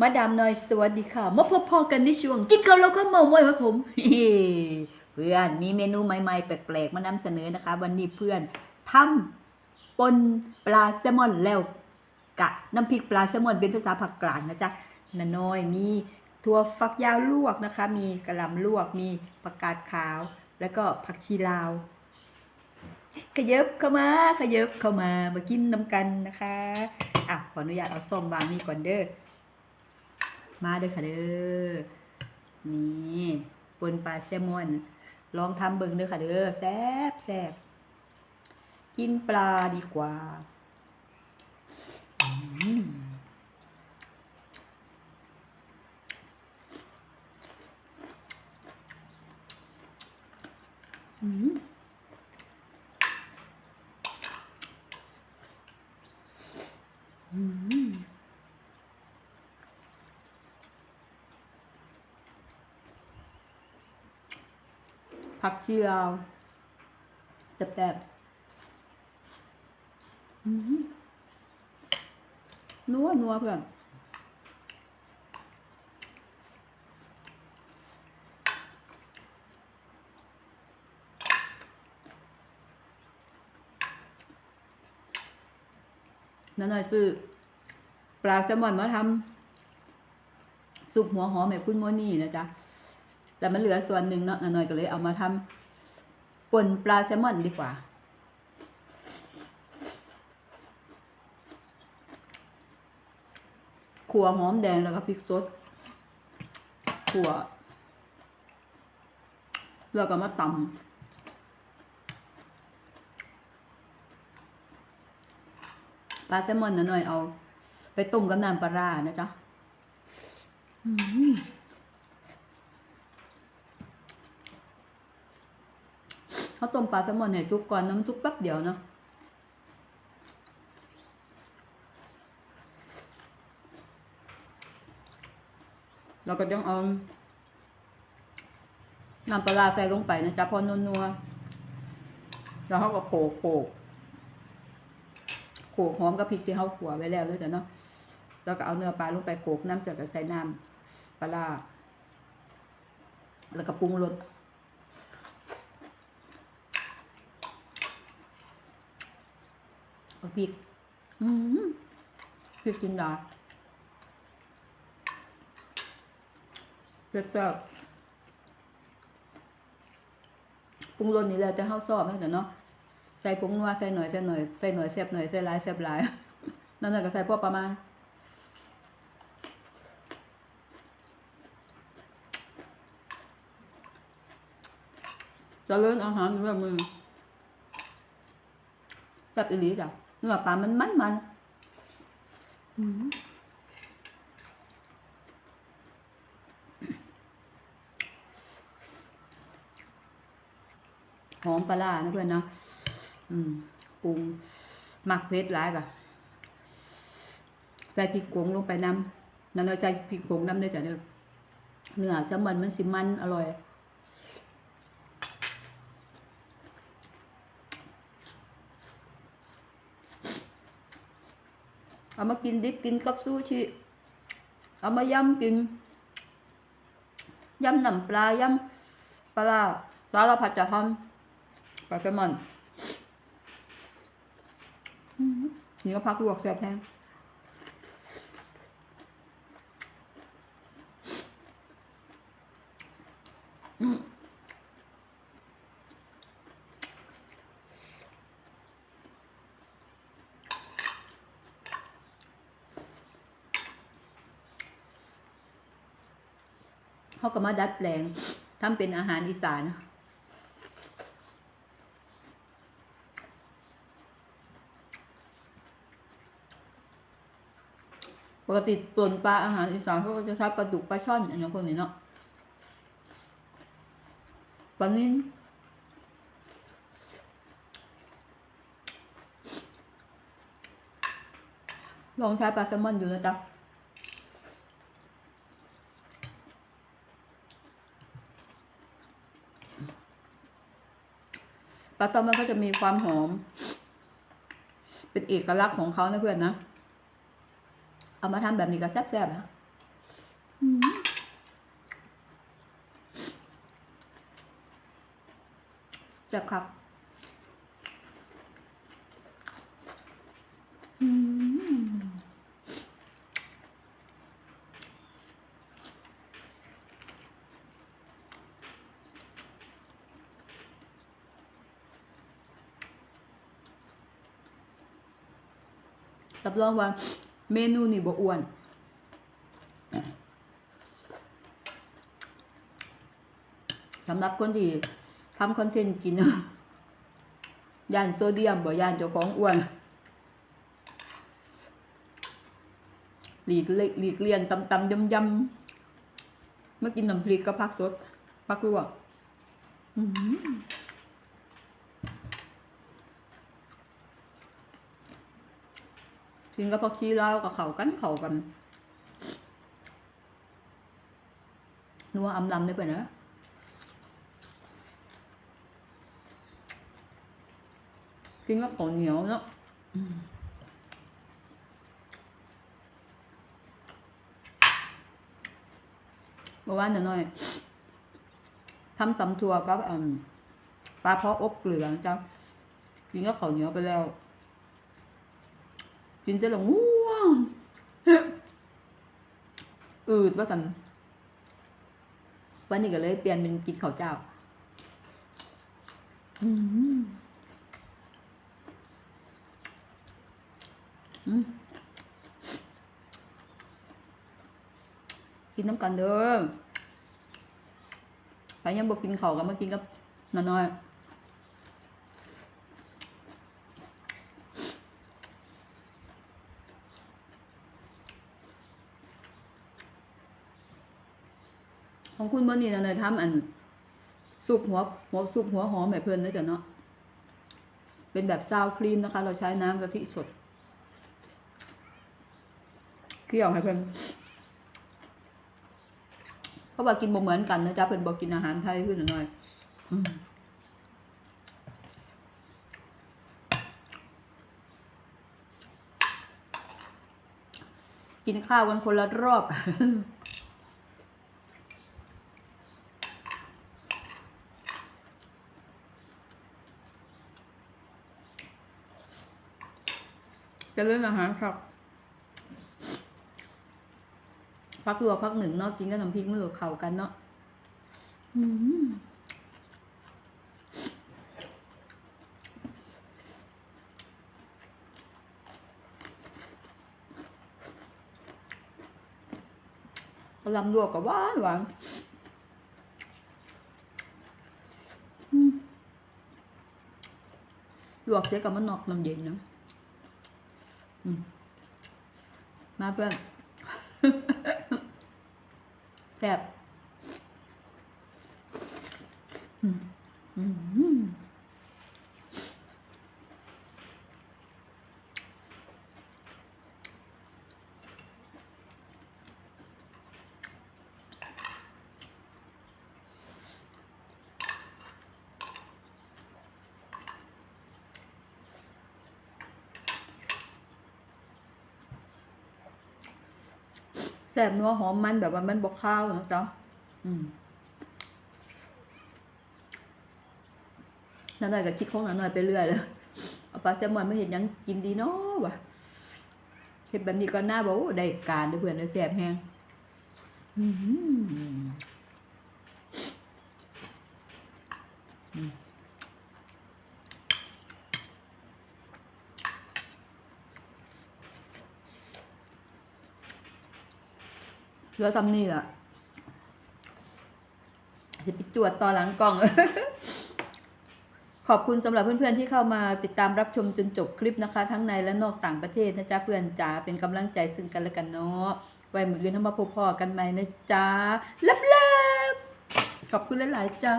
มาดามน้อยสวัสดีค่ะมาพบพอกันในช่วง กินข้าวแล้วก็เมามอยครับผมเพื่อนมีเมนูใหม่ๆ แปลกๆ มานำเสนอนะคะ วันนี้เพื่อนทำปนปลาแซลมอนแล้วกะน้ำพริกปลาแซลมอนเป็นภาษาภาคกลางนะจ๊ะนาน้อยมีถั่วฝักยาวลวกนะคะ มีกระหล่ำลวกมีผักกาดขาว แล้วก็ผักชีลาว ขยับเข้ามาขยับเข้ามามากินน้ำกันนะคะอะขออนุญาตเอาส้มวางนี่ก่อนเด้อ มาเด้อค่ะเด้อนี่ปนปลาแซลมอน ลองทำเบิ่งเด้อค่ะเด้อแซ่บแซ่บกินปลาดีกว่าอืมอืมอืม ผักชีลาวแซ่บๆนัวนัวเพื่อนนั่นหน่อยซื้อปลาแซลมอนมาทำซุปหัวหอมแบบคุณโมนี่นะจ๊ะ แต่มันเหลือส่วนหนึ่งเนาะน้อยก็เลยเอามาทำป่นปลาแซลมอนดีกว่า ขัวหอมแดงแล้วก็พริกสดขัวแล้วก็มาตำปลาแซลมอนนะหน่อยเอา ไปต้มกับน้ำปลาร้านะจ๊ะอืม เขาต้มปลาแซลมอนให้จุกก่อนน้ำจุกแป๊บเดียวเนาะเราก็ต้องเอาน้ำปลาใส่ลงไปนะจ๊ะพอนัวๆแล้วเขาก็โขกโขกโขกหอมกับพริกที่เขาขัวไว้แล้วด้วยจ้ะเนาะแล้วก็เอาเนื้อปลาลงไปโขกน้ำจากก็ใส่น้ำปลาแล้วก็ปรุงรส เอาพริก อืมพริกจินดาเผ็ดแบบปรุงรสนี่แหละแต่เฮาชอบนะแต่เนาะ ใส่ผงนัว ใส่หน่อย ใส่หน่อย ใส่หน่อยแซ่บหน่อย ใส่หลายแซ่บหลาย นั่นน่ะก็ใส่พอประมาณจะเลิ่อนอาหารอยู่แบบมือแซ่บอีหลีจ้ะ เนื้อปลามันมันมันหอมปลาร้านะเพื่อนเนาะอืมปรุงหมักเพชรหลายกะใส่พริกผงลงไปน้ำนั่นเลยใส่พริกผงน้ำได้จ้ะเด้อเนื้อแซลมอนมันสิมันอร่อย เอามากินดิบกินกับซูชิ เอามายำกินยำหน้ำปลายำปลาร้าสารพัดจะทำปลาแซลมอนนี่ก็พักลวกแซ่บแท้ เขาก็มาดัดแปลงทำเป็นอาหารอีสานปกติส่วนปลาอาหารอีสานเขาก็จะใช้ปลาดุกปลาช่อนอย่างพวกนี้เนาะปลานิ่นลองใช้ปลาแซลมอนดูนะจ๊ะ ปลาแซลมอนก็จะมีความหอม เป็นเอกลักษณ์ของเขานะเพื่อนนะ เอามาทำแบบนี้ก็แซ่บๆนะแซ่บครับ รับรองว่าเมนูนี่บ่อ้วนสำหรับคนที่ทำคอนเทนต์กินย่านโซเดียมบ่ย่านเจ้าของอ้วนหลีกเลี่ยหลีกเลี่ยงตำตำยำยำมากินน้ำพริกก็พักสดพักลวกอื้อหือ กินกับผักชีลาวกับเขากันเขากันนัวอำลำได้ไปนะกินกับข้าวเหนียวเนาะอืมเมื่อวานหน่อยๆทำตำทัวกับอืมปลาเพาะอบเกลือจ้ากินกับข้าวเหนียวไปแล้ว กินเสร็จแล้วง่วงอืดว่ากันวันนี้ก็เลยเปลี่ยนเป็นกินข้าวเจ้าอืมอืมกินน้ำกันเด้อใครยังบอกกินข้าวก็มากินกับน้อยๆ ของคุณเมื่อนี้นะเนยทำอันซุปหัวหัวซุปหัวหอมแบบเพลินนะจ๊ะเนาะเป็นแบบซาวครีมนะคะ เราใช้น้ำกะทิสดเคี่ยวให้เพิ่นเพราะว่ากินบ่เหมือนกันนะจ๊ะเพิ่นบอกกินอาหารไทยขึ้นหน่อยกินข้าวกันคนละรอบ จะเรื่องอาหารครับพักรัวพักหนึ่งเนาะกินกับน้ำพริกมันหลวเข่ากันเนาะอืมกะหลำลวกกับหวานหวานอืมลวกเสียกับมันนอกน้ำเย็นเนาะอื มาเพื่อนแซ่บ ซ่บนัวหอมมันแบบว่ามันบกข้าวนะจ๊ะอืมนั่นหน่อยก็คิดของนั่นหน่อยไปเรื่อยเลยเอาปลาแซลมอนไม่เห็นยังกินดีเนาะวะเห็ดแบบนี้ก็น่าบอกได้การด้อเพื่อนเด้แซ่บแฮงอืม อืมแล้วทำนี่ละจะไปจวดต่อหลังกล่อง ขอบคุณสำหรับเพื่อนๆที่เข้ามาติดตามรับชมจนจบคลิปนะคะ ทั้งในและนอกต่างประเทศนะจ๊ะเพื่อนจ๋าเป็นกำลังใจซึ่งกันและกันเนาะไว้มืออื่นทำมาพบพอกันใหม่นะจ๊ะลับๆขอบคุณหลายๆจ้า